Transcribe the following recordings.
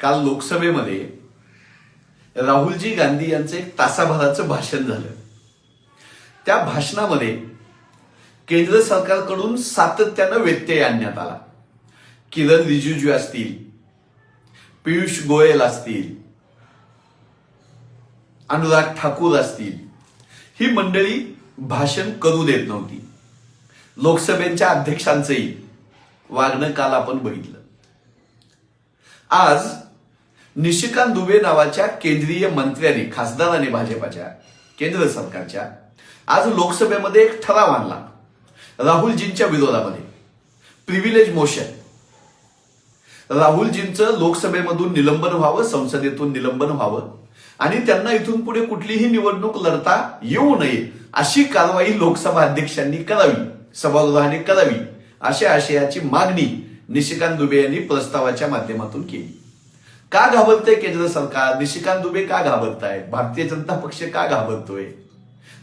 काल लोकसभेमध्ये राहुलजी गांधी यांचं एक तासाभराचं भाषण झालं. त्या भाषणामध्ये केंद्र सरकारकडून सातत्यानं व्यत्यय आणण्यात आला. किरण रिजिजू असतील पियुष गोयल असतील अनुराग ठाकूर असतील ही मंडळी भाषण करू देत नव्हती. लोकसभेच्या अध्यक्षांचंही वागणं काल आपण बघितलं. आज निशिकांत दुबे नावाच्या केंद्रीय मंत्र्यांनी खासदारांनी भाजपाच्या केंद्र सरकारच्या आज लोकसभेमध्ये एक ठराव आणला. राहुलजींच्या विरोधामध्ये. प्रिव्हिलेज मोशन राहुलजींचं लोकसभेमधून निलंबन व्हावं संसदेतून निलंबन व्हावं आणि त्यांना इथून पुढे कुठलीही निवडणूक लढता येऊ नये अशी कारवाई लोकसभा अध्यक्षांनी करावी सभागृहाने करावी अशा आशयाची मागणी निशिकांत दुबे यांनी प्रस्तावाच्या माध्यमातून केली. का घाबरतंय केंद्र सरकार? निशिकांत दुबे का घाबरताय भारतीय जनता पक्ष का घाबरतोय?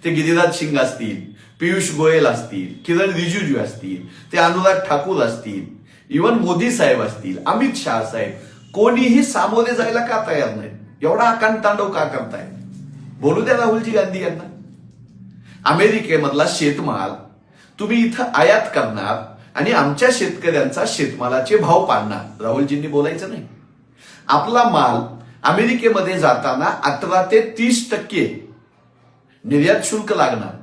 ते गिरिराज सिंग असतील पियुष गोयल असतील किरण रिजिजू असतील ते अनुराग ठाकूर असतील इवन मोदी साहेब असतील अमित शाह साहेब कोणीही सामोरे जायला का तयार नाही एवढा आकांत तांडव का करताय बोलू द्या राहुलजी गांधी यांना. अमेरिकेमधला शेतमाल तुम्ही इथं आयात करणार आणि आमच्या शेतकऱ्यांचा शेतमालाचे भाव पाडणार. राहुलजींनी बोलायचं नाही. आपला माल अमेरिकेमध्ये जाताना अठरा ते तीस टक्के निर्यात शुल्क लागणार.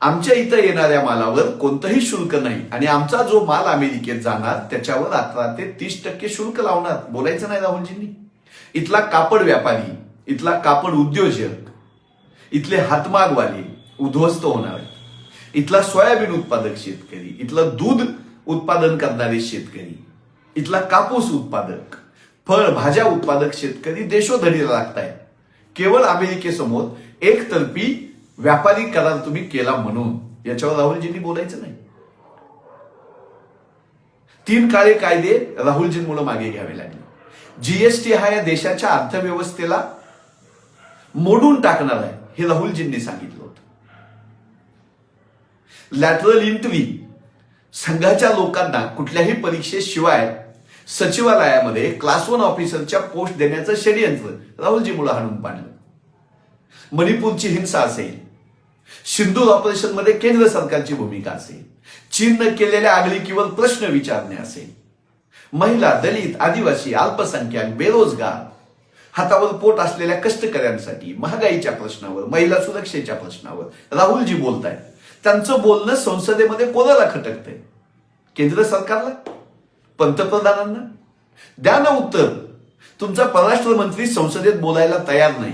आमच्या इथं येणाऱ्या मालावर कोणतंही शुल्क नाही आणि आमचा जो माल अमेरिकेत जाणार त्याच्यावर अठरा ते तीस टक्के शुल्क लावणार. बोलायचं नाही राहुलजींनी. इथला कापड व्यापारी इथला कापड उद्योजक इथले हातमागवाले उद्ध्वस्त होणार आहेत. इथला सोयाबीन उत्पादक शेतकरी इथलं दूध उत्पादन करणारे शेतकरी इथला कापूस उत्पादक फळ भाज्या उत्पादक शेतकरी देशोधडीला लागतायत. केवळ अमेरिकेसमोर एकतर्फी व्यापारी करार तुम्ही केला म्हणून. याच्यावर राहुलजींनी बोलायचं नाही. तीन काळे कायदे राहुलजींमुळे मागे घ्यावे लागले. जीएसटी हा या देशाच्या अर्थव्यवस्थेला मोडून टाकणार आहे हे राहुलजींनी सांगितलं होतं. लॅटरल इंट्री संघाच्या लोकांना कुठल्याही परीक्षेशिवाय सचिवालयामध्ये क्लास वन ऑफिसरच्या पोस्ट देण्याचं षडयंत्र राहुलजीमुळे हाणून पाडलं. मणिपूरची हिंसा असेल सिंदूर ऑपरेशनमध्ये केंद्र सरकारची भूमिका असेल चीननं केलेल्या आगळीकीवर प्रश्न विचारणे असेल महिला दलित आदिवासी अल्पसंख्याक बेरोजगार हातावर पोट असलेल्या कष्टकऱ्यांसाठी महागाईच्या प्रश्नावर महिला सुरक्षेच्या प्रश्नावर राहुलजी बोलतायत. त्यांचं बोलणं संसदेमध्ये कोणाला खटकतंय? केंद्र सरकारला? पंतप्रधानांना? द्या ना उत्तर. तुमचा परराष्ट्र मंत्री संसदेत बोलायला तयार नाही.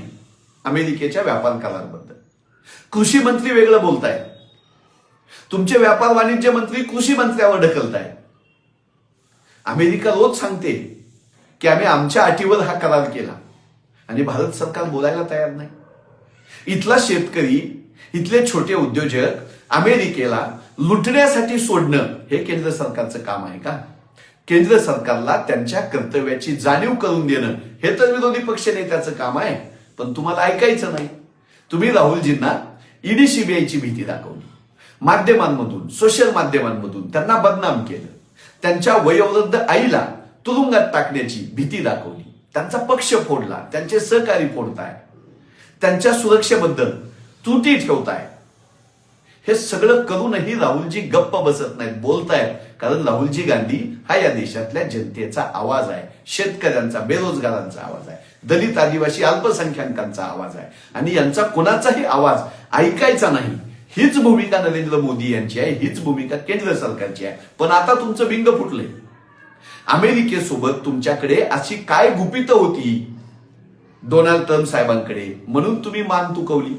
अमेरिकेच्या व्यापार कराराबद्दल. कृषी मंत्री वेगळं बोलताय. तुमचे व्यापार वाणिज्य मंत्री कृषी मंत्र्यावर ढकलताय. अमेरिका रोज सांगते की आम्ही आमच्या अटीवर हा करार केला. आणि भारत सरकार बोलायला तयार नाही. इथला शेतकरी इथले छोटे उद्योजक अमेरिकेला लुटण्यासाठी सोडणं हे केंद्र सरकारचं काम आहे का? केंद्र सरकारला त्यांच्या कर्तव्याची जाणीव करून देणं. हे तर विरोधी पक्ष नेत्याचं काम आहे पण तुम्हाला ऐकायचं नाही. तुम्ही राहुलजींना ईडी सीबीआयची भीती दाखवली. माध्यमांमधून सोशल माध्यमांमधून त्यांना बदनाम केलं. त्यांच्या वयोवृद्ध आईला तुरुंगात टाकण्याची भीती दाखवली. त्यांचा पक्ष फोडला त्यांचे सहकारी फोडताय. त्यांच्या सुरक्षेबद्दल त्रुटी ठेवताय. हे सगळं करूनही राहुलजी गप्प बसत नाहीत बोलतायत. कारण राहुलजी गांधी हा या देशातल्या जनतेचा आवाज आहे शेतकऱ्यांचा बेरोजगारांचा आवाज आहे दलित आदिवासी अल्पसंख्याकांचा आवाज आहे. आणि यांचा कोणाचाही आवाज ऐकायचा नाही. हीच भूमिका नरेंद्र मोदी यांची आहे हीच भूमिका केंद्र सरकारची आहे. पण आता तुमचं बिंग फुटलंय. अमेरिकेसोबत तुमच्याकडे अशी काय गुपित होती? डोनाल्ड ट्रम्प साहेबांकडे. म्हणून तुम्ही मान तुकवली.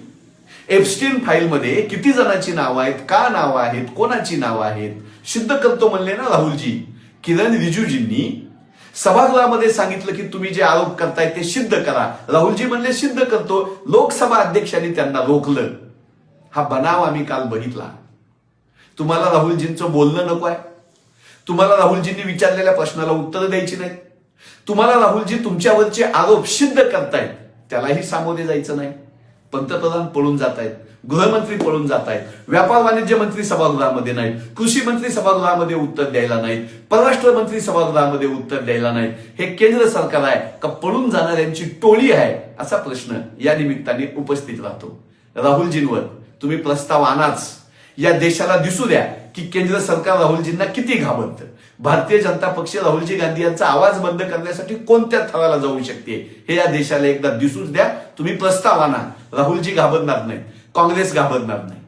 एफस्टीन फाईलमध्ये किती जणांची नावं आहेत का नावं आहेत कोणाची नावं आहेत सिद्ध करतो म्हणले ना राहुलजी किरण रिजूजींनी. सभागृहामध्ये सांगितलं की तुम्ही जे आरोप करताय ते सिद्ध करा. राहुलजी म्हणले सिद्ध करतो. लोकसभा अध्यक्षांनी त्यांना रोखलं. हा बनाव आम्ही काल बघितला. तुम्हाला राहुलजींचं बोलणं नको आहे. तुम्हाला राहुलजींनी विचारलेल्या प्रश्नाला उत्तर द्यायची नाही. तुम्हाला राहुलजी तुमच्यावरचे आरोप सिद्ध करतायत त्यालाही सामोरे जायचं नाही. पंतप्रधान पळून जात आहेत गृहमंत्री पळून जात आहेत व्यापार वाणिज्य मंत्री सभागृहामध्ये नाहीत कृषी मंत्री सभागृहामध्ये उत्तर द्यायला नाहीत परराष्ट्र मंत्री सभागृहामध्ये उत्तर द्यायला नाहीत. हे केंद्र सरकार आहे का? पळून जाणाऱ्यांची टोळी आहे असा प्रश्न या निमित्ताने उपस्थित राहतो. राहुलजींवर तुम्ही प्रस्ताव आणाच. या देशाला दिसू द्या. की केंद्र सरकार राहुलजींना किती घाबरतं? भारतीय जनता पक्ष राहुलजी गांधी यांचा आवाज बंद करण्यासाठी कोणत्या थराला जाऊ शकते? हे या देशाला एकदा दिसूच द्या. तुम्ही प्रस्ताव आणा राहुलजी घाबरणार नाही काँग्रेस घाबरणार नाही.